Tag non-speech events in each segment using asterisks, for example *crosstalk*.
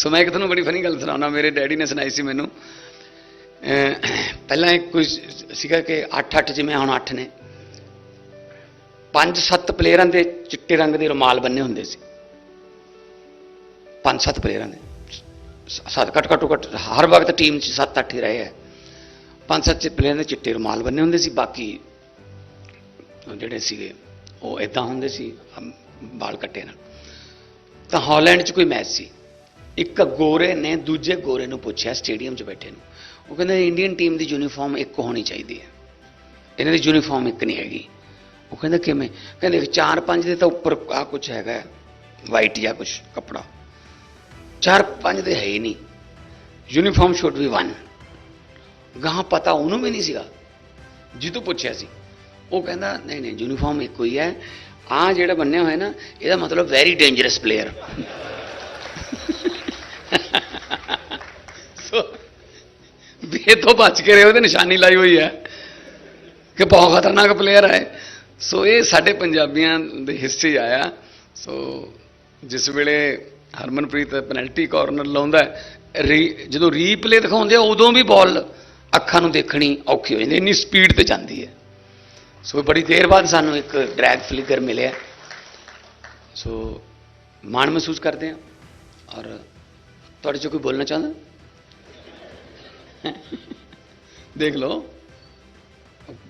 ਸੋ ਮੈਂ ਇੱਕ ਤੁਹਾਨੂੰ ਬੜੀ ਫਨੀ ਗੱਲ ਸੁਣਾਉਣਾ। ਮੇਰੇ ਡੈਡੀ ਨੇ ਸੁਣਾਈ ਸੀ ਮੈਨੂੰ। ਪਹਿਲਾਂ ਇੱਕ ਕੋਈ ਸੀਗਾ ਕਿ 8-8 ਜਿਵੇਂ ਹੁਣ 8 ਨੇ। ਪੰਜ ਸੱਤ ਪਲੇਅਰਾਂ ਦੇ ਚਿੱਟੇ ਰੰਗ ਦੇ ਰੁਮਾਲ ਬੰਨੇ ਹੁੰਦੇ ਸੀ। ਪੰਜ ਸੱਤ ਪਲੇਅਰਾਂ ਦੇ। ਸੱਤ ਘੱਟ ਘੱਟੋ ਘੱਟ ਹਰ ਵਕਤ ਟੀਮ 'ਚ ਸੱਤ ਅੱਠ ਹੀ ਰਹੇ ਹੈ ਪੰਜ ਸੱਤ ਪਲੇਅਰਾਂ ਦੇ ਚਿੱਟੇ ਰੁਮਾਲ ਬੰਨੇ ਹੁੰਦੇ ਸੀ। ਬਾਕੀ ਜਿਹੜੇ ਸੀਗੇ ਉਹ ਇਦਾਂ ਹੁੰਦੇ ਸੀ ਅਮ, ਵਾਲ ਕੱਟੇ ਨਾਲ। ਤਾਂ ਹਾਲੈਂਡ 'ਚ ਕੋਈ ਮੈਚ ਸੀ। ਇੱਕ ਗੋਰੇ ਨੇ ਦੂਜੇ ਗੋਰੇ ਨੂੰ ਪੁੱਛਿਆ ਸਟੇਡੀਅਮ 'ਚ ਬੈਠੇ ਨੂੰ। ਉਹ ਕਹਿੰਦਾ, ਇੰਡੀਅਨ ਟੀਮ ਦੀ ਯੂਨੀਫਾਰਮ ਇੱਕ ਹੋਣੀ ਚਾਹੀਦੀ ਹੈ। ਇਹਨਾਂ ਦੀ ਯੂਨੀਫਾਰਮ ਇੱਕ ਨਹੀਂ ਹੈਗੀ। ਉਹ ਕਹਿੰਦਾ, ਕਿਵੇਂ? ਕਹਿੰਦੇ ਚਾਰ ਪੰਜ ਦੇ ਤਾਂ ਉੱਪਰ ਆ ਕੁਝ ਹੈਗਾ ਵਾਈਟ ਜਾਂ ਕੁਝ ਕਪੜਾ। ਚਾਰ ਪੰਜ ਦੇ ਹੈ ਹੀ ਨਹੀਂ। ਯੂਨੀਫਾਰਮ ਸ਼ੁੱਡ ਵੀ ਵਨ ਗਾਹਾਂ ਪਤਾ ਉਹਨੂੰ ਵੀ ਨਹੀਂ ਸੀਗਾ ਜਿੱਦੋਂ ਪੁੱਛਿਆ ਸੀ। ਉਹ ਕਹਿੰਦਾ, ਨਹੀਂ ਨਹੀਂ, ਯੂਨੀਫਾਰਮ ਇੱਕੋ ਹੀ ਹੈ। ਆ ਜਿਹੜਾ ਬੰਨਿਆ ਹੋਇਆ ਨਾ, ਇਹਦਾ ਮਤਲਬ ਵੈਰੀ ਡੇਂਜਰਸ ਪਲੇਅਰ ਸੋ ਵੀ ਤੋਂ ਬਚ ਕੇ ਰਹੇ, ਉਹਦੇ ਨਿਸ਼ਾਨੀ ਲਾਈ ਹੋਈ ਹੈ ਕਿ ਬਹੁਤ ਖਤਰਨਾਕ ਪਲੇਅਰ ਹੈ। ਸੋ ਇਹ ਸਾਡੇ ਪੰਜਾਬੀਆਂ ਦੇ ਹਿੱਸੇ ਆਇਆ। ਸੋ ਜਿਸ ਵੇਲੇ ਹਰਮਨਪ੍ਰੀਤ ਪੈਨਲਟੀ ਕਾਰਨਰ ਲਾਉਂਦਾ ਰੀ- ਜਦੋਂ ਰੀਪਲੇ ਦਿਖਾਉਂਦੇ ਆ, ਉਦੋਂ ਵੀ ਬਾਲ ਅੱਖਾਂ ਨੂੰ ਦੇਖਣੀ ਔਖੀ ਹੋ ਜਾਂਦੀ ਇੰਨੀ ਸਪੀਡ ਤੇ ਜਾਂਦੀ ਹੈ। ਸੋ ਬੜੀ ਦੇਰ ਬਾਅਦ ਸਾਨੂੰ ਇੱਕ ਡਰੈਗ ਫਲਿਕਰ ਮਿਲਿਆ। ਸੋ ਮਾਣ ਮਹਿਸੂਸ ਕਰਦੇ ਆ ਔਰ ਤੁਹਾਡੇ ਚੋਂ ਕੋਈ ਬੋਲਣਾ ਚਾਹੁੰਦਾ? ਦੇਖ ਲਓ।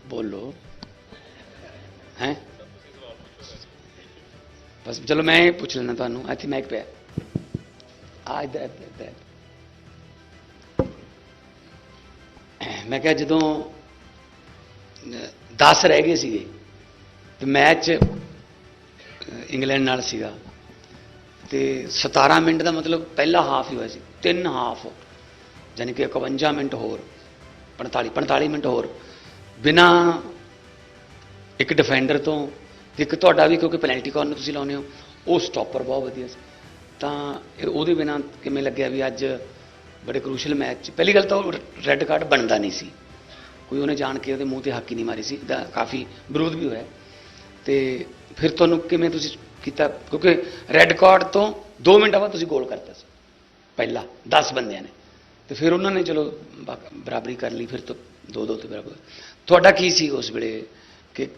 ਬੋਲੋ। ਹੈ? ਬਸ ਚਲੋ ਮੈਂ ਇਹ ਪੁੱਛ ਲੈਣਾ ਤੁਹਾਨੂੰ, ਇੱਥੇ ਮਾਈਕ ਪਿਆ। ਆ ਇੱਧਰ ਇੱਧਰ ਮੈਂ ਕਿਹਾ ਜਦੋਂ 10 ਰਹਿ ਗਏ ਸੀਗੇ, ਤੇ ਮੈਚ ਇੰਗਲੈਂਡ ਨਾਲ ਸੀਗਾ। ਤੇ 17 ਮਿੰਟ ਦਾ ਮਤਲਬ ਪਹਿਲਾ ਹਾਫ ਹੀ ਹੋਇਆ ਸੀ, ਤਿੰਨ ਹਾਫ ਯਾਨੀ ਕਿ 51 ਮਿੰਟ ਹੋਰ 45 45 ਮਿੰਟ ਹੋਰ। ਬਿਨਾ ਇੱਕ ਡਿਫੈਂਡਰ ਤੋਂ, ਇੱਕ ਤੁਹਾਡਾ ਵੀ ਕਿਉਂਕਿ ਪੈਨਲਟੀ ਕਾਰਨਰ ਤੁਸੀਂ ਲਾਉਨੇ ਹੋ, ਉਹ ਸਟਾਪਰ ਬਹੁਤ ਵਧੀਆ ਸੀ। ਤਾਂ ਇਹ ਉਹਦੇ ਬਿਨਾ ਕਿਵੇਂ ਲੱਗਿਆ ਵੀ ਅੱਜ ਬੜੇ ਕ੍ਰੂਸ਼ਲ ਮੈਚ 'ਚ ਪਹਿਲੀ ਗੱਲ ਤਾਂ ਉਹ ਰੈੱਡ ਕਾਰਡ ਬਣਦਾ ਨਹੀਂ ਸੀ। ਕੋਈ ਉਹਨੇ ਜਾਣ ਕੇ ਉਹਦੇ ਮੂੰਹ ਤੇ ਹਾਕੀ ਨਹੀਂ ਮਾਰੀ ਸੀ। ਦਾ ਕਾਫੀ ਵਿਰੋਧ ਵੀ ਹੋਇਆ। ਤੇ ਫਿਰ ਤੁਹਾਨੂੰ ਕਿਵੇਂ ਤੁਸੀਂ ਕੀਤਾ, ਕਿਉਂਕਿ ਰੈੱਡ ਕਾਰਡ ਤੋਂ 2 ਮਿੰਟਾਂ ਬਾਅਦ ਤੁਸੀਂ ਗੋਲ ਕਰਤਾ ਸੀ। ਪਹਿਲਾ 10 ਬੰਦਿਆਂ ਨੇ। ਤੇ ਫਿਰ ਉਹਨਾਂ ਨੇ ਚਲੋ ਬਰਾਬਰੀ ਕਰ ਲਈ, ਫਿਰ ਤੋਂ 2-2 ਤੇ ਬਰਾਬਰ। ਤੁਹਾਡਾ ਕੀ ਸੀ ਉਸ ਵੇਲੇ ਕਿ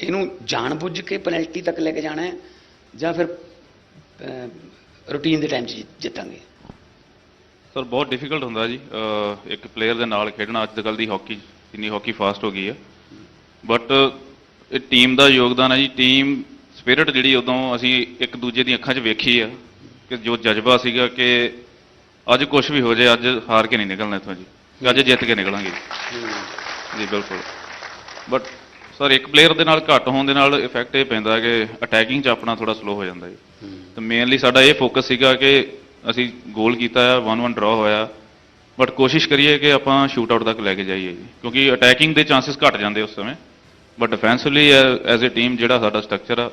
ਇਹਨੂੰ ਜਾਣਬੁੱਝ ਕੇ ਪੈਨਲਟੀ ਤੱਕ ਲੈ ਕੇ ਜਾਣਾ ਹੈ, ਜਾਂ ਫਿਰ ਰੂਟੀਨ ਦੇ ਟਾਈਮ 'ਚ ਜਿੱਤਾਂਗੇ? ਸਰ, ਬਹੁਤ ਡਿਫਿਕਲਟ ਹੁੰਦਾ ਜੀ। ਇੱਕ ਪਲੇਅਰ ਦੇ ਨਾਲ ਖੇਡਣਾ ਅੱਜ ਕੱਲ੍ਹ ਦੀ ਹਾਕੀ ਇੰਨੀ ਹਾਕੀ ਫਾਸਟ ਹੋ ਗਈ ਹੈ। ਬਟ ਇਹ ਟੀਮ ਦਾ ਯੋਗਦਾਨ ਹੈ ਜੀ। ਟੀਮ ਸਪਿਰਿਟ ਜਿਹੜੀ ਉਦੋਂ ਅਸੀਂ ਇੱਕ ਦੂਜੇ ਦੀਆਂ ਅੱਖਾਂ 'ਚ ਵੇਖੀ ਆ ਕਿ ਜੋ ਜਜ਼ਬਾ ਸੀਗਾ ਕਿ ਅੱਜ ਕੁਝ ਵੀ ਹੋ ਜਾਏ ਅੱਜ ਹਾਰ ਕੇ ਨਹੀਂ ਨਿਕਲਣਾ ਇੱਥੋਂ ਜੀ। ਅੱਜ ਜਿੱਤ ਕੇ ਨਿਕਲਾਂਗੇ। ਜੀ ਬਿਲਕੁਲ। ਬਟ ਸਰ ਇੱਕ ਪਲੇਅਰ ਦੇ ਨਾਲ ਘੱਟ ਹੋਣ ਦੇ ਨਾਲ ਇਫੈਕਟ ਇਹ ਪੈਂਦਾ ਕਿ ਅਟੈਕਿੰਗ 'ਚ ਆਪਣਾ ਥੋੜਾ ਸਲੋ ਹੋ ਜਾਂਦਾ ਜੀ। ਤੇ ਮੇਨਲੀ ਸਾਡਾ ਇਹ ਫੋਕਸ ਸੀਗਾ ਕਿ ਅਸੀਂ ਗੋਲ ਕੀਤਾ ਆ 1-1 ਡਰਾ ਹੋਇਆ। ਬਟ ਕੋਸ਼ਿਸ਼ ਕਰੀਏ ਕਿ ਆਪਾਂ ਸ਼ੂਟ ਆਊਟ ਤੱਕ ਲੈ ਕੇ ਜਾਈਏ ਜੀ। ਕਿਉਂਕਿ ਅਟੈਕਿੰਗ ਦੇ ਚਾਂਸਸ ਘਟ ਜਾਂਦੇ ਉਸ ਸਮੇਂ। But defensively as a team ਜਿਹੜਾ ਸਾਡਾ ਸਟਰਕਚਰ ਆ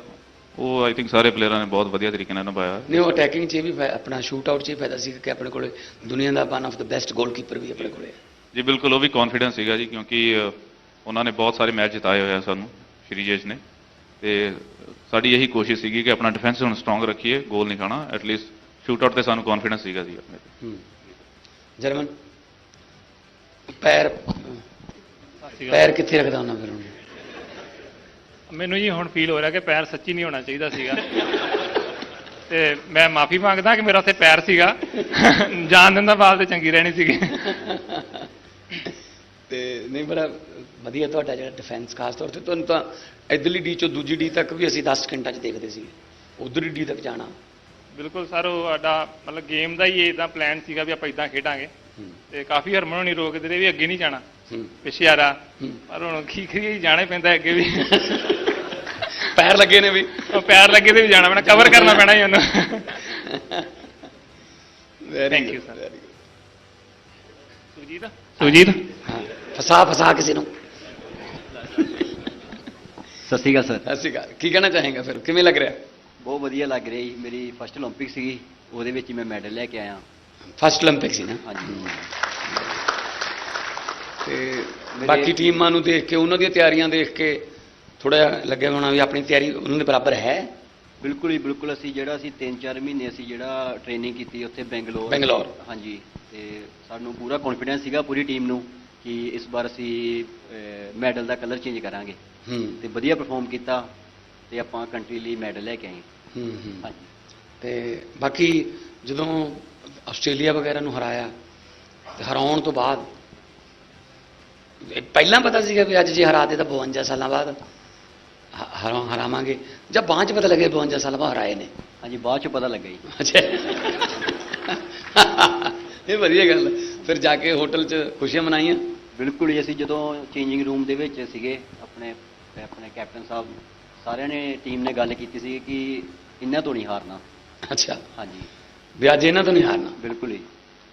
ਉਹ ਆਈ ਥਿੰਕ ਸਾਰੇ ਪਲੇਅਰਾਂ ਨੇ ਬਹੁਤ ਵਧੀਆ ਤਰੀਕੇ ਨਾਲ ਨਿਭਾਇਆ। ਨਹੀਂ ਉਹ ਅਟੈਕਿੰਗ 'ਚ ਵੀ ਫਾਇ- ਆਪਣਾ ਸ਼ੂਟ ਆਊਟ 'ਚ ਇਹ ਫਾਇਦਾ ਸੀ ਕਿ ਆਪਣੇ ਕੋਲੇ ਦੁਨੀਆ ਦਾ one of the best goalkeeper ਵੀ ਆਪਣੇ ਕੋਲੇ ਹੈ ਜੀ ਬਿਲਕੁਲ ਉਹ ਵੀ ਕੌਨਫੀਡੈਂਸ ਸੀਗਾ ਜੀ ਕਿਉਂਕਿ ਅ, ਉਹਨਾਂ ਨੇ ਬਹੁਤ ਸਾਰੇ ਮੈਚ ਜਿਤਾਏ ਹੋਏ ਆ ਸਾਨੂੰ ਸ਼੍ਰੀ ਜੇਸ਼ ਨੇ। ਤੇ ਸਾਡੀ ਇਹੀ ਕੋਸ਼ਿਸ਼ ਸੀਗੀ ਕਿ ਆਪਣਾ ਡਿਫੈਂਸ ਹੁਣ ਸਟਰੋਂਗ ਰੱਖੀਏ ਗੋਲ ਨਹੀਂ ਖਾਣਾ ਐਟਲੀਸਟ ਸ਼ੂਟ ਆਊਟ ਤੇ ਸਾਨੂੰ ਕੌਨਫੀਡੈਂਸ ਸੀਗਾ ਜੀ ਆਪਣੇ ਤੇ। ਹੂੰ। ਜਰਮਨ ਪੈਰ ਪੈਰ ਕਿੱਥੇ ਰੱਖਦਾ ਹੁੰਦਾ ਫਿਰ ਹੁਣ? ਮੈਨੂੰ ਜੀ ਹੁਣ ਫੀਲ ਹੋ ਰਿਹਾ ਕਿ ਪੈਰ ਸੱਚੀ ਨਹੀਂ ਹੋਣਾ ਚਾਹੀਦਾ ਸੀਗਾ। ਤੇ ਮੈਂ ਮਾਫੀ ਮੰਗਦਾ ਕਿ ਮੇਰਾ ਉੱਥੇ ਪੈਰ ਸੀਗਾ। ਜਾਣ ਦਿੰਦਾ ਬਾਲ ਤੇ ਚੰਗੀ ਰਹਿਣੀ ਸੀਗੀ। ਤੇ ਨਹੀਂ ਬੜਾ ਵਧੀਆ ਤੁਹਾਡਾ ਜਿਹੜਾ ਡਿਫੈਂਸ ਖਾਸ ਤੌਰ ਤੇ ਤੁਹਾਨੂੰ ਤਾਂ ਇਧਰਲੀ ਡੀ ਚੋਂ ਦੂਜੀ ਡੀ ਤੱਕ ਵੀ ਅਸੀਂ 10 ਸਕਿੰਟਾਂ 'ਚ ਦੇਖਦੇ ਸੀ। ਉਧਰਲੀ ਡੀ ਤੱਕ ਜਾਣਾ। ਬਿਲਕੁਲ ਸਰ ਉਹ ਸਾਡਾ ਮਤਲਬ ਗੇਮ ਦਾ ਹੀ ਇਦਾਂ ਪਲਾਨ ਸੀਗਾ ਵੀ ਆਪਾਂ ਇਦਾਂ ਖੇਡਾਂਗੇ। ਤੇ ਕਾਫੀ ਹਰਮਨ ਹੋਣੀ ਰੋਕਦੇ ਰਹੇ ਵੀ ਅੱਗੇ ਨਹੀਂ ਜਾਣਾ। ਹੂੰ। ਪਿੱਛੇ ਆ ਰਾ। ਹੂੰ। ਪਰ ਹੁਣ ਕੀ ਕਰੀਏ ਜਾਣਾ ਪੈਂਦਾ ਅੱਗੇ ਵੀ। ਪੈਰ ਲੱਗੇ ਨੇ ਵੀ ਉਹ ਪੈਰ ਲੱਗੇ ਤੇ ਵੀ ਜਾਣਾ ਪੈਣਾ ਕਵਰ ਕਰਨਾ ਪੈਣਾ ਹੀ ਉਹਨੂੰ very Thank you, sir. Very Sujit Sujit ਹਾਂ ਫਸਾ ਫਸਾ ਕਿਸੇ ਨੂੰ ਸਤਿ ਸ਼੍ਰੀ ਅਕਾਲ ਸਰ ਸਤਿ ਸ਼੍ਰੀ ਅਕਾਲ ਕੀ ਕਹਿਣਾ ਚਾਹੇਗਾ ਫਿਰ ਕਿਵੇਂ ਲੱਗ ਰਿਹਾ ਬਹੁਤ ਵਧੀਆ ਲੱਗ ਰਿਹਾ ਜੀ ਮੇਰੀ ਫਸਟ 올림픽 ਸੀਗੀ ਉਹਦੇ ਵਿੱਚ ਹੀ ਮੈਂ ਮੈਡਲ ਲੈ ਕੇ ਆਇਆ ਫਸਟ 올림픽 ਸੀ ਨਾ ਹਾਂਜੀ ਤੇ ਮੇਰੇ- ਬਾਕੀ ਟੀਮਾਂ ਨੂੰ ਦੇਖ ਕੇ ਉਹਨਾਂ ਦੀਆਂ ਤਿਆਰੀਆਂ ਦੇਖ ਕੇ ਥੋੜਾ ਲੱਗਿਆ ਹੋਣਾ ਵੀ ਆਪਣੀ ਤਿਆਰੀ ਉਹਨਾਂ ਦੇ ਬਰਾਬਰ ਹੈ। ਬਿਲਕੁਲ ਹੀ ਬਿਲਕੁਲ। ਅਸੀਂ ਜਿਹੜਾ ਅਸੀਂ 3-4 ਮਹੀਨੇ ਅਸੀਂ ਜਿਹੜਾ ਟ੍ਰੇਨਿੰਗ ਕੀਤੀ ਉੱਥੇ ਬੈਂਗਲੌਰ। ਬੰਗਲੌਰ। ਹਾਂਜੀ ਤੇ ਸਾਨੂੰ ਪੂਰਾ ਕੌਨਫੀਡੈਂਸ ਸੀਗਾ ਪੂਰੀ ਟੀਮ ਨੂੰ ਕਿ ਇਸ ਵਾਰ ਅਸੀਂ ਮੈਡਲ ਦਾ ਕਲਰ ਚੇਂਜ ਕਰਾਂਗੇ। ਹੂੰ। ਤੇ ਵਧੀਆ ਪਰਫਾਰਮ ਕੀਤਾ ਤੇ ਆਪਾਂ ਕੰਟਰੀ ਲਈ ਮੈਡਲ ਲੈ ਕੇ ਆਏ। ਹੂੰ ਹੂੰ। ਹਾਂਜੀ। ਤੇ ਬਾਕੀ ਜਦੋਂ ਆਸਟ੍ਰੇਲੀਆ ਵਗੈਰਾ ਨੂੰ ਹਰਾਇਆ ਤੇ ਹਰਾਉਣ ਤੋਂ ਬਾਅਦ ਪਹਿਲਾਂ ਪਤਾ ਸੀਗਾ ਵੀ ਅੱਜ ਜੇ ਹਰਾਤੇ ਤਾਂ 52 ਸਾਲਾਂ ਬਾਅਦ ਹਰਾ ਹਰਾਵਾਂਗੇ। ਜਾਂ ਬਾਅਦ ਚ ਪਤਾ ਲੱਗੇ 52 ਸਾਲਾਂ ਬਾਅਦ ਹਰਾਏ ਨੇ। ਹਾਂਜੀ ਬਾਅਦ ਚ ਪਤਾ ਲੱਗਾ ਜੀ। ਅੱਛਾ। ਇਹ ਵਧੀਆ ਗੱਲ। ਫਿਰ ਜਾ ਕੇ ਹੋਟਲ 'ਚ ਖੁਸ਼ੀਆਂ ਮਨਾਈਆਂ? ਬਿਲਕੁਲ ਹੀ ਅਸੀਂ ਜਦੋਂ ਚੇਂਜਿੰਗ ਰੂਮ ਦੇ ਵਿੱਚ ਸੀਗੇ ਆਪਣੇ ਆਪਣੇ ਕੈਪਟਨ ਸਾਹਿਬ ਸਾਰਿਆਂ ਨੇ ਟੀਮ ਨੇ ਗੱਲ ਕੀਤੀ ਸੀ ਕਿ ਇਹਨਾਂ ਤੋਂ ਨਹੀਂ ਹਾਰਨਾ। ਅੱਛਾ। ਹਾਂਜੀ। ਵੀ ਅੱਜ ਇਹਨਾਂ ਤੋਂ ਨਹੀਂ ਹਾਰਨਾ? ਬਿਲਕੁਲ ਹੀ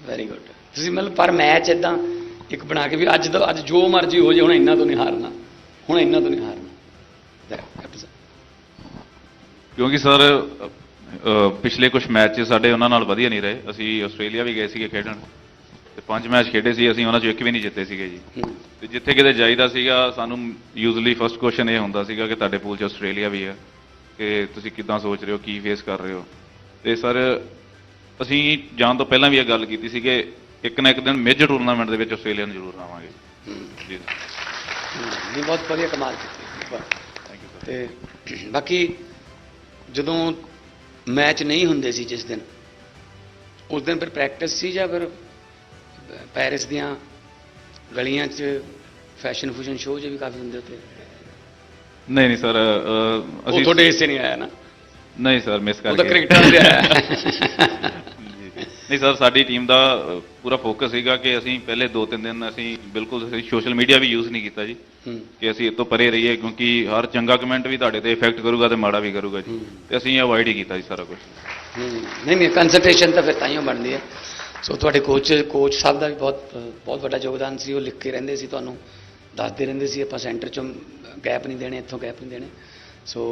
ਵੈਰੀ ਗੁੱਡ ਤੁਸੀਂ ਮਤਲਬ ਪਰ ਮੈਚ ਇਦਾਂ ਇੱਕ ਬਣਾ ਕੇ ਵੀ ਅੱਜ ਦਾ ਅੱਜ ਜੋ ਮਰਜ਼ੀ ਹੋ ਜੇ ਹੁਣ ਇਹਨਾਂ ਤੋਂ ਨਹੀਂ ਹਾਰਨਾ। ਹੁਣ ਇਹਨਾਂ ਤੋਂ ਨਹੀਂ ਹਾਰਨਾ। ਕਿਉਂਕਿ ਸਰ ਪਿਛਲੇ ਕੁਝ ਮੈਚ ਸਾਡੇ ਉਹਨਾਂ ਨਾਲ ਵਧੀਆ ਨਹੀਂ ਰਹੇ। ਅਸੀਂ ਆਸਟ੍ਰੇਲੀਆ ਵੀ ਗਏ ਸੀਗੇ ਖੇਡਣ ਤੇ ਪੰਜ ਮੈਚ ਖੇਡੇ ਸੀ ਅਸੀਂ ਉਹਨਾਂ 'ਚੋਂ ਇੱਕ ਵੀ ਨਹੀਂ ਜਿੱਤੇ ਸੀਗੇ ਜੀ। ਤੇ ਜਿੱਥੇ ਕਿਤੇ ਜਾਈਦਾ ਸੀਗਾ ਸਾਨੂੰ ਯੂਜ਼ਲੀ ਫਰਸਟ ਕੁਐਸਚਨ ਇਹ ਹੁੰਦਾ ਸੀਗਾ ਕਿ ਤੁਹਾਡੇ ਪੂਲ 'ਚ ਆਸਟ੍ਰੇਲੀਆ ਵੀ ਹੈ ਕਿ ਤੁਸੀਂ ਕਿੱਦਾਂ ਸੋਚ ਰਹੇ ਹੋ ਕੀ ਫੇਸ ਕਰ ਰਹੇ ਹੋ। ਤੇ ਸਰ ਅਸੀਂ ਜਾਣ ਤੋਂ ਪਹਿਲਾਂ ਵੀ ਇਹ ਗੱਲ ਕੀਤੀ ਸੀ ਕਿ ਇੱਕ ਨਾ ਇੱਕ ਦਿਨ ਮੇਜਰ ਟੂਰਨਾਮੈਂਟ ਦੇ ਵਿੱਚ ਆਸਟ੍ਰੇਲੀਆ ਨੂੰ ਜ਼ਰੂਰ ਆਵਾਂਗੇ। ਜੀ। ਬਹੁਤ ਵਧੀਆ ਕਮਾਲ ਕੀਤੀ। ਤੇ ਬਾਕੀ ਜਦੋਂ ਮੈਚ ਨਹੀਂ ਹੁੰਦੇ ਸੀ ਜਿਸ ਦਿਨ ਉਸ ਦਿਨ ਫਿਰ ਪ੍ਰੈਕਟਿਸ ਸੀ ਜਾਂ ਫਿਰ ਪੈਰਿਸ ਦੀਆਂ ਗਲੀਆਂ 'ਚ ਫੈਸ਼ਨ ਫੂਸ਼ਨ ਸ਼ੋਅ ਜੇ ਵੀ ਕਾਫੀ ਹੁੰਦੇ ਉੱਥੇ? ਨਹੀਂ ਨਹੀਂ ਸਰ ਉਹ ਤੁਹਾਡੇ ਹਿੱਸੇ ਨਹੀਂ ਆਇਆ ਨਾ? ਨਹੀਂ ਸਰ ਮਿਸ ਉਹ ਕਰਕੇ ਤਾਂ ਕ੍ਰਿਕਟਰ ਦੇ ਆਇਆ। *laughs* ਨਹੀਂ ਸਰ ਸਾਡੀ ਟੀਮ ਦਾ ਪੂਰਾ ਫੋਕਸ ਸੀਗਾ ਕਿ ਅਸੀਂ ਪਹਿਲੇ 2-3 ਦਿਨ ਅਸੀਂ ਬਿਲਕੁਲ ਅਸੀਂ ਸੋਸ਼ਲ ਮੀਡੀਆ ਵੀ ਯੂਜ਼ ਨਹੀਂ ਕੀਤਾ ਜੀ। ਕਿ ਅਸੀਂ ਇਹ ਤੋਂ ਪਰੇ ਰਹੀਏ ਕਿਉਂਕਿ ਹਰ ਚੰਗਾ ਕਮੈਂਟ ਵੀ ਤੁਹਾਡੇ ਤੇ ਇਫੈਕਟ ਕਰੂਗਾ ਤੇ ਮਾੜਾ ਵੀ ਕਰੂਗਾ ਜੀ। ਤੇ ਅਸੀਂ ਅਵੋਇਡ ਹੀ ਕੀਤਾ ਜੀ ਸਾਰਾ ਕੁਝ ਨਹੀਂ ਨਹੀਂ ਕਨਸੈਂਟ੍ਰੇਸ਼ਨ ਤਾਂ ਫਿਰ ਤਾਂ ਹੀ ਬਣਦੀ ਹੈ। ਸੋ ਤੁਹਾਡੇ ਕੋਚ ਕੋਚ ਸਾਹਿਬ ਦਾ ਵੀ ਬਹੁਤ ਬਹੁਤ ਵੱਡਾ ਯੋਗਦਾਨ ਸੀ ਉਹ ਲਿਖ ਕੇ ਰਹਿੰਦੇ ਸੀ ਤੁਹਾਨੂੰ ਦੱਸਦੇ ਰਹਿੰਦੇ ਸੀ ਆਪਾਂ ਸੈਂਟਰ ਚੋਂ ਗੈਪ ਨਹੀਂ ਦੇਣੇ ਇੱਥੋਂ ਗੈਪ ਨਹੀਂ ਦੇਣੇ। ਸੋ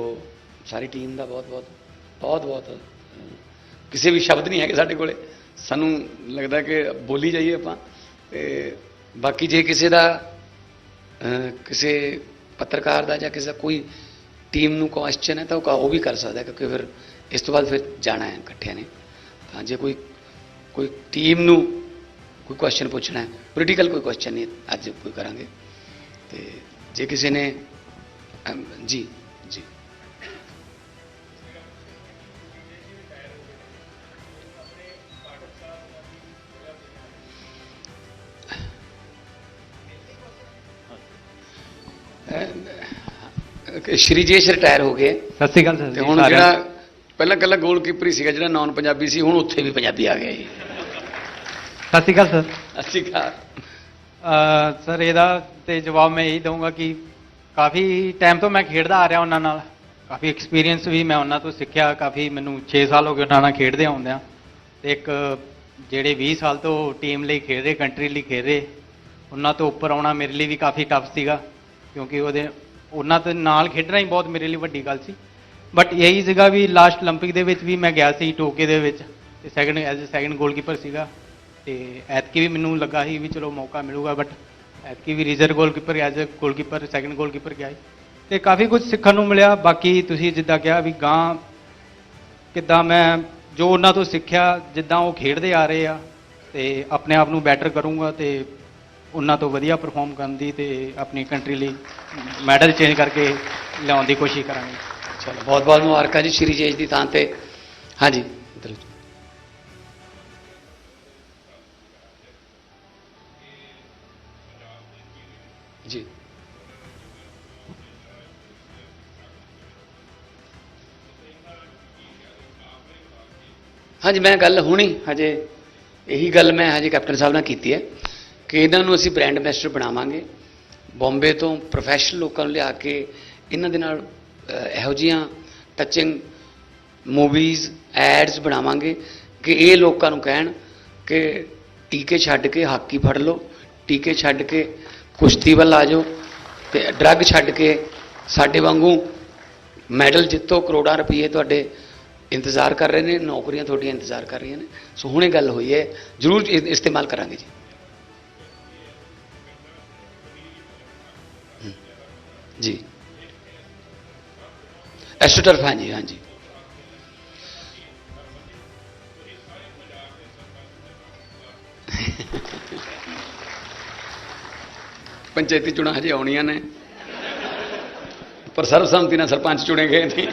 ਸਾਰੀ ਟੀਮ ਦਾ ਬਹੁਤ ਬਹੁਤ ਬਹੁਤ ਬਹੁਤ ਕਿਸੇ ਵੀ ਸ਼ਬਦ ਨਹੀਂ ਹੈਗੇ ਸਾਡੇ ਕੋਲੇ। ਸਾਨੂੰ ਲੱਗਦਾ ਕਿ ਬੋਲੀ ਜਾਈਏ ਆਪਾਂ, ਤੇ ਬਾਕੀ ਜੇ ਕਿਸੇ ਦਾ ਕਿਸੇ ਪੱਤਰਕਾਰ ਦਾ ਜਾਂ ਕਿਸੇ ਦਾ ਕੋਈ ਟੀਮ ਨੂੰ ਕੁਐਸਚਨ ਹੈ ਤਾਂ ਉਹ ਵੀ ਕਰ ਸਕਦਾ ਕਿਉਂਕਿ ਫਿਰ ਇਸ ਤੋਂ ਬਾਅਦ ਫਿਰ ਜਾਣਾ ਹੈ ਇਕੱਠਿਆਂ ਨੇ। ਤਾਂ ਜੇ ਕੋਈ ਕੋਈ ਟੀਮ ਨੂੰ ਕੋਈ ਕੁਐਸਚਨ ਪੁੱਛਣਾ ਹੈ ਪੋਲੀਟੀਕਲ ਕੋਈ ਕੁਐਸਚਨ ਨਹੀਂ, ਅੱਜ ਕੋਈ ਕਰਾਂਗੇ। ਤੇ ਜੇ ਕਿਸੇ ਨੇ ਜੀ। ਸ਼੍ਰੀ ਜੇਸ਼ ਰਿਟਾਇਰ ਹੋ ਗਏ। ਸਤਿ ਸ਼੍ਰੀ ਅਕਾਲ ਸਰ ਤੇ ਹੁਣ ਜਿਹੜਾ ਪਹਿਲਾਂ ਕੱਲਾ ਗੋਲਕੀਪਰ ਹੀ ਸੀਗਾ ਜਿਹੜਾ ਨਾਨ ਪੰਜਾਬੀ ਸੀ ਹੁਣ ਉੱਥੇ ਵੀ ਪੰਜਾਬੀ ਆ ਗਿਆ ਜੀ। ਸਤਿ ਸ਼੍ਰੀ ਅਕਾਲ ਸਰ। ਅਸੀਂ ਕਹਾ ਅਹ ਸਰ ਇਹਦਾ ਤੇ ਜਵਾਬ ਮੈਂ ਇਹੀ ਦਊਂਗਾ ਕਿ ਕਾਫੀ ਟਾਈਮ ਤੋਂ ਮੈਂ ਖੇਡਦਾ ਆ ਰਿਹਾ ਉਹਨਾਂ ਨਾਲ। ਕਾਫੀ ਐਕਸਪੀਰੀਅੰਸ ਵੀ ਮੈਂ ਉਹਨਾਂ ਤੋਂ ਸਿੱਖਿਆ ਕਾਫੀ ਮੈਨੂੰ 6 ਸਾਲ ਹੋ ਗਏ ਉਹਨਾਂ ਨਾਲ ਖੇਡਦੇ ਆਉਂਦਿਆਂ। ਤੇ ਇੱਕ ਜਿਹੜੇ 20 ਸਾਲ ਤੋਂ ਟੀਮ ਲਈ ਖੇਡ ਰਹੇ ਕੰਟਰੀ ਲਈ ਖੇਡ ਰਹੇ ਉਹਨਾਂ ਤੋਂ ਉੱਪਰ ਆਉਣਾ ਮੇਰੇ ਲਈ ਵੀ ਕਾਫੀ ਟਫ ਸੀਗਾ ਕਿਉਂਕਿ ਉਹਦੇ ਉਹਨਾਂ ਦੇ ਨਾਲ ਖੇਡਣਾ ਹੀ ਬਹੁਤ ਮੇਰੇ ਲਈ ਵੱਡੀ ਗੱਲ ਸੀ ਬਟ ਇਹੀ ਸੀਗਾ ਵੀ ਲਾਸਟ 올림픽 ਦੇ ਵਿੱਚ ਵੀ ਮੈਂ ਗਿਆ ਸੀ ਟੋਕੇ ਦੇ ਵਿੱਚ ਤੇ second as a second goalkeeper ਸੀਗਾ ਤੇ ਐਤਕੀ ਵੀ ਮੈਨੂੰ ਲੱਗਾ ਸੀ ਵੀ ਚਲੋ ਮੌਕਾ ਮਿਲੂਗਾ ਬਟ ਐਤਕੀ ਵੀ reserve goalkeeper as a goalkeeper second goalkeeper ਗਿਆ ਸੀ ਤੇ ਕਾਫੀ ਕੁਝ ਸਿੱਖਣ ਨੂੰ ਮਿਲਿਆ ਬਾਕੀ ਤੁਸੀਂ ਜਿੱਦਾਂ ਕਿਹਾ ਵੀ ਗਾਂ ਕਿੱਦਾਂ ਮੈਂ ਜੋ ਉਹਨਾਂ ਤੋਂ ਸਿੱਖਿਆ ਜਿੱਦਾਂ ਉਹ ਖੇਡਦੇ ਆ ਰਹੇ ਆ ਤੇ ਆਪਣੇ ਆਪ ਨੂੰ ਬੈਟਰ ਕਰੂੰਗਾ ਤੇ ਉਹਨਾਂ ਤੋਂ ਵਧੀਆ ਪਰਫਾਰਮ ਕਰਨ ਦੀ ਤੇ ਆਪਣੀ ਕੰਟਰੀ ਲਈ ਮੈਡਲ ਚੇਂਜ ਕਰਕੇ ਲਿਆਉਣ ਦੀ ਕੋਸ਼ਿਸ਼ ਕਰਾਂਗੇ। ਚਲੋ, ਬਹੁਤ ਬਹੁਤ ਮੁਬਾਰਕਾਂ ਜੀ ਸ਼੍ਰੀ ਜੇਸ਼ ਦੀ ਥਾਂ ਤੇ। ਹਾਂਜੀ ਜੀ। ਹਾਂਜੀ, ਮੈਂ ਗੱਲ ਹੋਣੀ ਹਜੇ ਇਹੀ ਗੱਲ ਮੈਂ ਹਜੇ ਕੈਪਟਨ ਸਾਹਿਬ ਨਾਲ ਕੀਤੀ ਹੈ। ਕਿ ਇਹਨਾਂ ਨੂੰ ਅਸੀਂ ਬ੍ਰਾਂਡ ਐਂਬੈਸਡਰ ਬਣਾਵਾਂਗੇ। ਬੰਬੇ ਤੋਂ ਪ੍ਰੋਫੈਸ਼ਨਲ ਲੋਕਾਂ ਨੂੰ ਲਿਆ ਕੇ ਇਹਨਾਂ ਦੇ ਨਾਲ ਇਹੋ ਜਿਹੀਆਂ ਟੱਚਿੰਗ ਮੂਵੀਜ਼ ਐਡਸ ਬਣਾਵਾਂਗੇ ਕਿ ਇਹ ਲੋਕਾਂ ਨੂੰ ਕਹਿਣ ਕਿ ਟੀਕੇ ਛੱਡ ਕੇ ਹਾਕੀ ਫੜ ਲਓ, ਟੀਕੇ ਛੱਡ ਕੇ ਕੁਸ਼ਤੀ ਵੱਲ ਆ ਜਾਓ ਤੇ ਡਰੱਗ ਛੱਡ ਕੇ ਸਾਡੇ ਵਾਂਗੂ ਮੈਡਲ ਜਿੱਤੋ, ਕਰੋੜਾਂ ਰੁਪਏ ਤੁਹਾਡੇ ਇੰਤਜ਼ਾਰ ਕਰ ਰਹੇ ਨੇ, ਨੌਕਰੀਆਂ ਤੁਹਾਡੀਆਂ ਇੰਤਜ਼ਾਰ ਕਰ ਰਹੀਆਂ ਨੇ। ਸੋ ਹੁਣੇ ਗੱਲ ਹੋਈ ਹੈ, ਜ਼ਰੂਰ ਇ- ਇਸਤੇਮਾਲ ਕਰਾਂਗੇ ਜੀ। ਜੀ। ਐਸਟਰਫ ਹਾਂਜੀ ਹਾਂਜੀ। ਪੰਚਾਇਤੀ ਚੋਣਾਂ ਹਜੇ ਆਉਣੀਆਂ ਨੇ, ਪਰ ਸਰਬਸੰਮਤੀ ਨਾਲ ਸਰਪੰਚ ਚੁਣੇ ਗਏ ਨੇ।